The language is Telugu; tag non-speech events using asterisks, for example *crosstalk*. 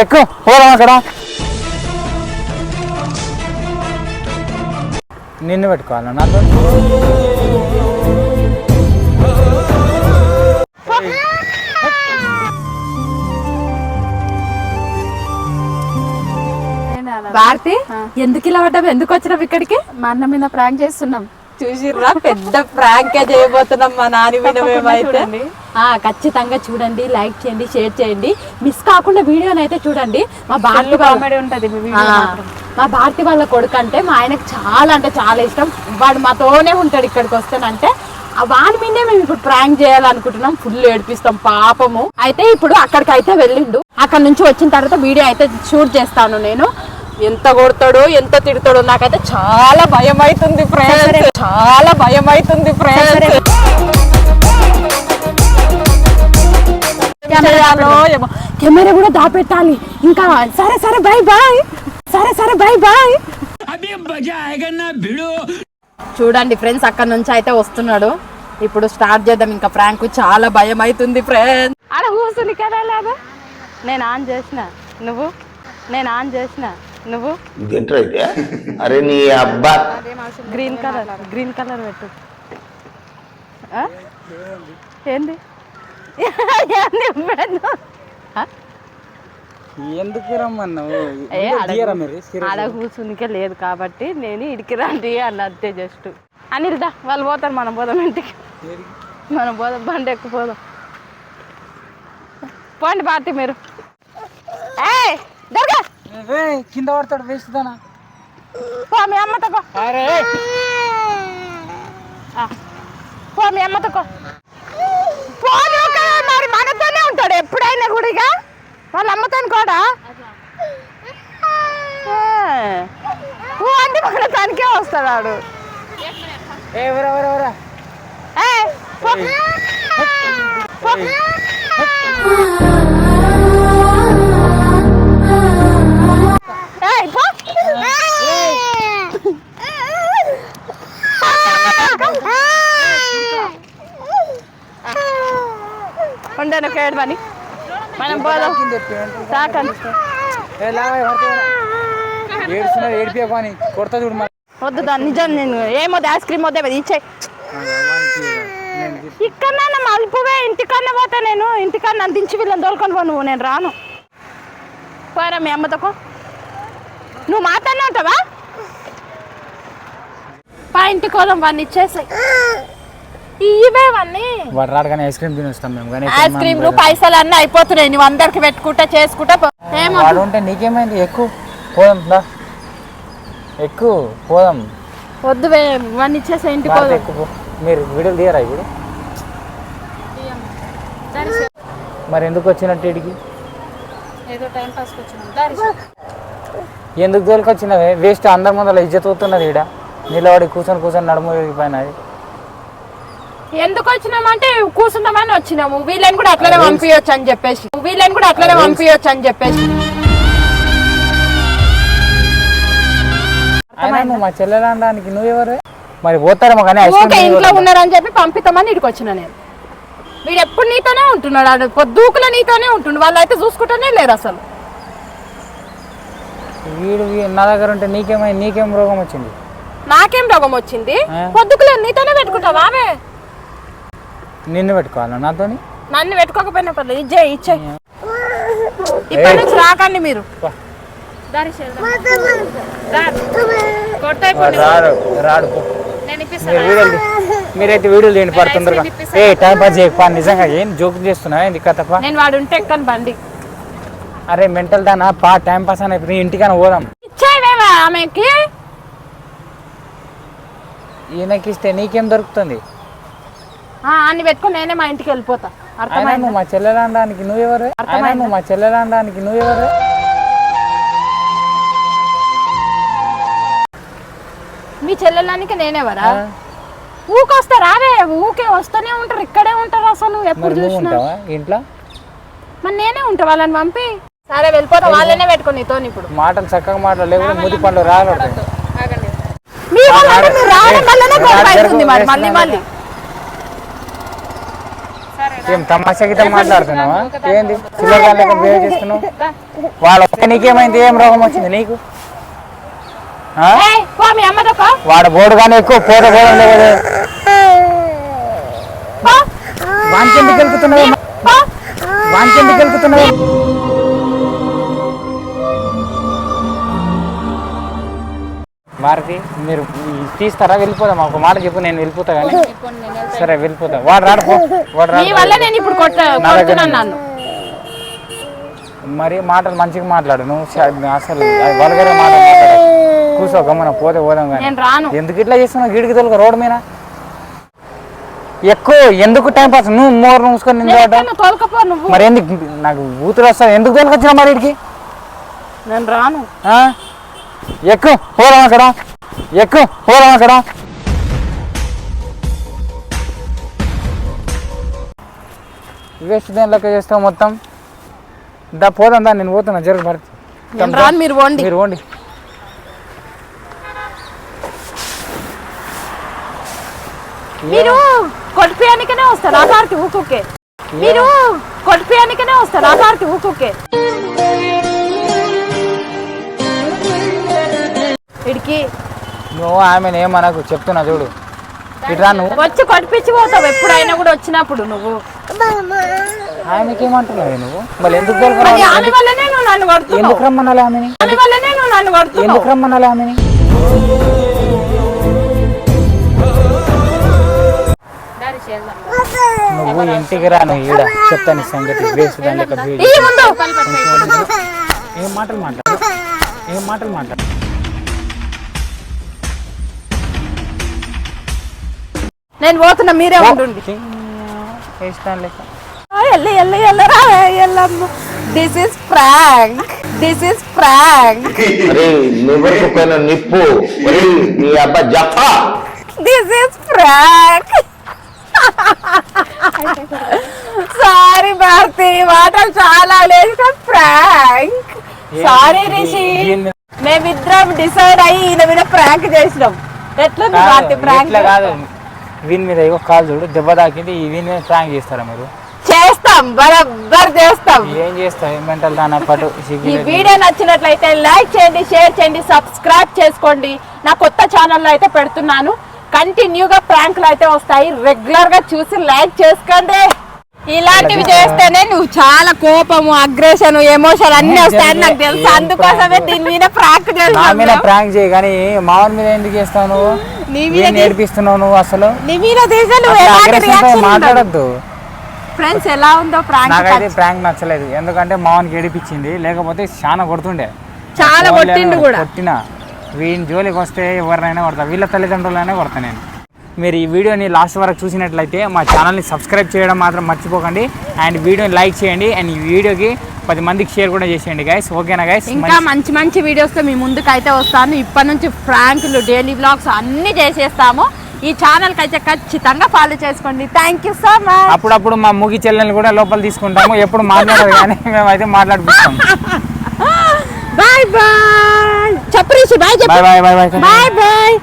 ఎక్కువ పోదాం అక్కడ. నిన్ను పెట్టుకోవాలా నాతో? భారతి ఎందుకు ఇలా పడ్డావు? ఎందుకు వచ్చినావు ఇక్కడికి? మా అన్న మీద ప్రాంక్ చేస్తున్నాం. చూసిర్రా? పెద్ద ప్రాంక్ చేయబోతున్నాం మా నాని మీద మేమైతే. ఖచ్చితంగా చూడండి లైక్ చేయండి షేర్ చేయండి. మిస్ కాకుండా వీడియోని అయితే చూడండి. మా భారతి కామెడీ ఉంటది మీ భారతి వాళ్ళ కొడుకు అంటే మా ఆయనకు చాలా అంటే చాలా ఇష్టం. వాడు మాతోనే ఉంటాడు ఇక్కడికి వస్తానంటే. వాని మీదే మేము ఇప్పుడు ప్రాంక్ చేయాలనుకుంటున్నాం. ఫుల్ ఏడిపిస్తాం పాపము. అయితే ఇప్పుడు అక్కడికి అయితే వెళ్ళిండు. అక్కడ నుంచి వచ్చిన తర్వాత వీడియో అయితే షూట్ చేస్తాను నేను. ఎంత కొడతాడో ఎంత తిడతాడో నాకైతే చాలా భయం అవుతుంది ఫ్రెండ్స్ చాలా భయం అవుతుంది ఫ్రెండ్స్ కెమెరాలో కెమెరా కూడా దాపెట్టాలి ఇంకా సరే సరే బై బాయ్ సరే సరే బై బాయ్ చూడండి ఫ్రెండ్స్ అక్కడ నుంచి అయితే వస్తున్నాడు. ఇప్పుడు స్టార్ట్ చేద్దాం. ఇంకా ప్రాంక్ చాలా భయం అవుతుంది ఫ్రెండ్స్. కూర్చుని కదా లేదా? నేను ఆన్ చేసిన. నువ్వు? నేను ఆన్ చేసిన. నువ్వు? అరే నీ అబ్బా. గ్రీన్ కలర్ గ్రీన్ కలర్ పెట్టు. ఆ? ఏంది? ఎందుకు రమ్మన్నావు ఆడ కూర్చునికే లేదు కాబట్టి నేను ఇడికి రండి అన్న అంతే జస్ట్. అనిల్ దా వాళ్ళు పోతారు మనం పోదాం ఇంటికి? మనం పోదాం బండి ఎక్కుపోదాం పోండి భారతి మీరు. కింద పడతాడు వేస్ట్ దానా? పో మీ అమ్మతో. పో. మీ అమ్మతో పో. పో నువ్వు కదా మరి మనతోనే ఉంటాడు ఎప్పుడైనా కూడా ఇక వాళ్ళ అమ్మతో కూడా. ఊ అంటే మన తనకే వస్తాడు పో. ఉండను కేడు పని. మనం పోదాం. తాకండి ఏడుస్తున్నారు ఏడిపే పని కొడతా చూడు వద్దు దాన్ని నిజం నేను. ఏమొద్దు ఐస్ క్రీమ్ వద్దే ఇచ్చాయి ఇక్కడన్నా మలుపువే ఇంటికన్నా పోతా నేను. ఇంటికన్నా దించి వీళ్ళని తోలుకొని పో నువ్వు నేను రాను. పోరా మీ అమ్మతో నువ్వు మాట్లాడినా ఉంటావా? పా ఇంటికి పోదాం వాడిని ఇచ్చేసాయి. కానీ ఐస్ క్రీమ్ తినేస్తాం మేము కానీ ఐస్ క్రీమ్లు పైసలు అన్నీ అయిపోతున్నాయి. నువ్వు అందరికి పెట్టుకుంటా చేసుకుంటా. ఏమో. వాడు ఉంటే నీకేమైంది? ఎక్కువ పోదాం దా. ఎక్కువ పోదాం. వద్దు వాడిని ఇచ్చేసా ఇంటికి పోదాం. ఎక్కువ పో. మీరు వీడియోలు తీయరా ఇప్పుడు? మరి ఎందుకు వచ్చినట్టు ఇడికి? ఏదో టైం ఎందుకు తోలుకొచ్చినవే వేస్ట్ అందరి ముందర ఇజ్జత్ అవుతున్నది ఈడ. నిలబడి కూర్చొని కూర్చొని నడుము పైన ఎందుకు వచ్చినామంటే కూర్చుందామని వచ్చినాము. వీళ్ళని కూడా అట్లనే పంపించచ్చు అని చెప్పేసి. వీళ్ళని కూడా అట్లనే పంపించచ్చు అని చెప్పేసి. మా చెల్లెలు అనడానికి నువ్వెవరు? మరి పోతారేమో కానీ ఇంట్లో ఉన్నారని చెప్పి పంపిస్తామని ఇక్కడికి వచ్చిన నేను. వీడు ఎప్పుడు నీతోనే ఉంటున్నాడు. పొద్దుకుల నీతోనే ఉంటుండు. వాళ్ళు అయితే చూసుకుంటూనే లేరు అసలు. వీడు నా దగ్గర ఉంటే నీకేమై నీకేం రోగం వచ్చింది? నాకేం రోగం వచ్చింది? పొద్దుకుల నీతోనే పెట్టుకుంటావా ఆమె? నిన్ను పెట్టుకోవాలా నాతోని? నన్ను పెట్టుకోకపోయినా పర్లేదు. ఇచ్చే ఇచ్చే. ఇప్పటి నుంచి రాకండి మీరు. రాడు రాడు మీరైతే వీడియోలు తీయండి పడు తొందరగా ఏ టైం పాస్ చేయకపో నిజంగా ఏం జోక్ చేస్తున్నావు ఏంది కథపా నేను వాడు ఉంటే ఎక్కను బండి. అరే మెంటల్ దానా? పా టైం పాస్ అని నీ ఇంటికైనా పోదాం. ఇచ్చేవేమా ఆమెకి? ఈయనకి ఇస్తే నీకేం దొరుకుతుంది? అన్ని పెట్టుకొని నేనే మా ఇంటికి వెళ్ళిపోతా. అర్థమైంది? మా చెల్లెలు అనడానికి నువ్వెవరు? నువ్వు మా చెల్లెలు అనడానికి నువ్వెవరు? మీ చెల్లెళ్ళానికి నేనేవరా? ఊకొస్తా రావే. ఊకే వస్తూనే ఉంటారు ఇక్కడే ఉంటారు అసలు ఎప్పుడు చూసినా. ఇంట్లో? మరి నేనే ఉంటా వాళ్ళని పంపి. సరే వెళ్ళిపోతా వాళ్ళనే పెట్టుకుని నీతో ఇప్పుడు. మాటలు చక్కగా మాటలు ముది పండ్లు రాగలుగుతాయి మీ వల్ల అంటే మీరు రావడం వల్లనే గొడవ జరుగు, అవుతుంది మరి వేస్ట్ మళ్ళీ. మళ్ళీ. ఏం తమాషా గిట్ట మాట్లాడుతున్నావా? ఏంది? చిల్లర లెక్క బిహేవ్ చేస్తున్నావు? వాళ్ళు నీకేమైంది? ఏం రోగం వచ్చింది నీకు. వాడు బోర్డు కానీ ఎక్కువ పోత పోవడం లేదు పో. వానికెందుకు గెలుకుతున్నావు పో. భారతి మీరు తీస్తారా? వెళ్ళిపోదాం. ఒక మాట చెప్పు నేను వెళ్ళిపోతా కానీ. *laughs* సరే వెళ్ళిపోతా వాడు రాడు వాడు రాడు. నన్ను. మరి మాటలు మంచిగా మాట్లాడు. నువ్వు అసలు వల్గరే మాట మాట్లాడు. కూర్చో గమ్మన పోతే పోదాం కానీ. ఎందుకు ఇట్లా చేస్తున్నావు? గిడికి తొలగ రోడ్డు మీద. ఎక్కువ ఎందుకు టైం పాస్? నువ్వు మోర్ మూసుకొని మరి ఎందుకు? నాకు ఊతులు వస్తావు ఎందుకు తోలుకొచ్చినా మరి ఇడికి నేను రాను. ఎక్కువ పోదాం అక్కడ. ఎక్కువ పోదాం అక్కడ. వేస్ట్ దేని లెక్క చేస్తావు మొత్తం? దా పోదాం దా నేను పోతున్నా జరుగు భరత్ మీరు వండి మీరు పోండి. మీరు కొట్టిపియానికనే వస్తారు ఆ కార్తి ఊకుకే. మీరు కొట్టిపియానికనే వస్తారు ఆ ఊకుకే. ఇడికి నువ్వు ఆమెను ఏమనకు? చెప్తున్నా చూడు. ఇట్రా నువ్వు. వచ్చి కొట్టిపించి పోతావు ఎప్పుడైనా కూడా వచ్చినప్పుడు నువ్వు. ఆమెకి ఏమంటున్నావు నువ్వు? మళ్ళీ ఎందుకు వల్లనే నువ్వు నన్ను కొడుతున్నావు. ఎందుకు రమ్మనాలి ఆమెని? ఆమె వల్లనే నువ్వు నన్ను కొడుతున్నావు. ఎందుకు రమ్మనాలి ఆమెని? నువ్వు ఇంటికి రా నువ్వు ఈడ చెప్తాను ఈ సంగతి. వేస్ట్ దాని లెక్క బిహేవ్ ఈ ముందు. ఏం మాటలు మాట్లాడు? ఏం మాటలు మాట్లాడు? నేను పోతున్నా మీరే ఉండండి. ఎల్ల ఎల్ల ఎల్లరా Yellamma. This is prank this is prank నిప్పు. This is prank sorry Bharati మాటలు చాలా లేదు ఫ్రాంక్ సారీ రిషి. మేమిద్దరం డిసైడ్ అయ్యి ఈయన మీద ప్రాంక్ చేసినాం. ఎట్లుంది భారతి ప్రాంక్ కాదు. వీని మీద ఇగో కాలు చూడు దెబ్బ తాకింది ఈ వీని మీద ప్రాంక్ చేస్తారా మీరు? చేస్తాం బరబ్బర్ చేస్తాం. ఏం చేస్తావు? మెంటల్ దాని పట్టు? *laughs* ఈ వీడియో నచ్చినట్లయితే లైక్ చేయండి షేర్ చేయండి సబ్స్క్రైబ్ చేసుకోండి. నా కొత్త ఛానల్లో అయితే పెడుతున్నాను. కంటిన్యూగా ప్రాంక్లు అయితే వస్తాయి. రెగ్యులర్గా చూసి లైక్ చేసుకోండి. ఇలాంటివి చేస్తేనే నువ్వు చాలా కోపము అగ్రెషన్ ఎమోషన్ అన్ని వస్తాయని నాకు తెలుసు. అందుకోసమే దీని మీద ప్రాంక్ చేస్తాను ప్రాంక్ చేయి కానీ మామూలు మీద ఎందుకు చేస్తావు నువ్వు నీ మీద నేర్పిస్తున్నావు నువ్వు అసలు? నీ మీద తీసే నువ్వు మాట్లాడొద్దు. ఫ్రెండ్స్ ఎలా ఉందో ప్రాంక్ నాకైతే ప్రాంక్ నచ్చలేదు. ఎందుకంటే మామూలుకి ఏడిపించింది లేకపోతే చాలా కొడుతుండే. చాలా కొట్టిండు కూడా. కొట్టిన వీని జోలికి వస్తే ఎవరినైనా కొడతా వీళ్ళ తల్లిదండ్రులైనా కొడతా నేను. మీరు ఈ వీడియోని లాస్ట్ వరకు చూసినట్లయితే మా ఛానల్ని సబ్స్క్రైబ్ చేయడం మాత్రం మర్చిపోకండి. అండ్ వీడియోని లైక్ చేయండి. అండ్ ఈ వీడియోకి పది మందికి షేర్ కూడా చేసేయండి గైస్ ఓకేనా గైస్ ఇంకా మంచి మంచి వీడియోస్తో మీ ముందుకు అయితే వస్తాను. ఇప్పటి నుంచి ఫ్రాంక్లు డైలీ వ్లాగ్స్ అన్ని చేసేస్తాము. ఈ ఛానల్కి అయితే ఖచ్చితంగా ఫాలో చేసుకోండి. థ్యాంక్ యూ సో మచ్ అప్పుడప్పుడు మా ముగి చెల్లెల్ని కూడా లోపల తీసుకుంటాము. ఎప్పుడు మాట్లాడదు కానీ మేమైతే మాట్లాడిపిస్తాం. *laughs* బాయ్ బాయ్ చెప్పు bye bye bye bye bye bye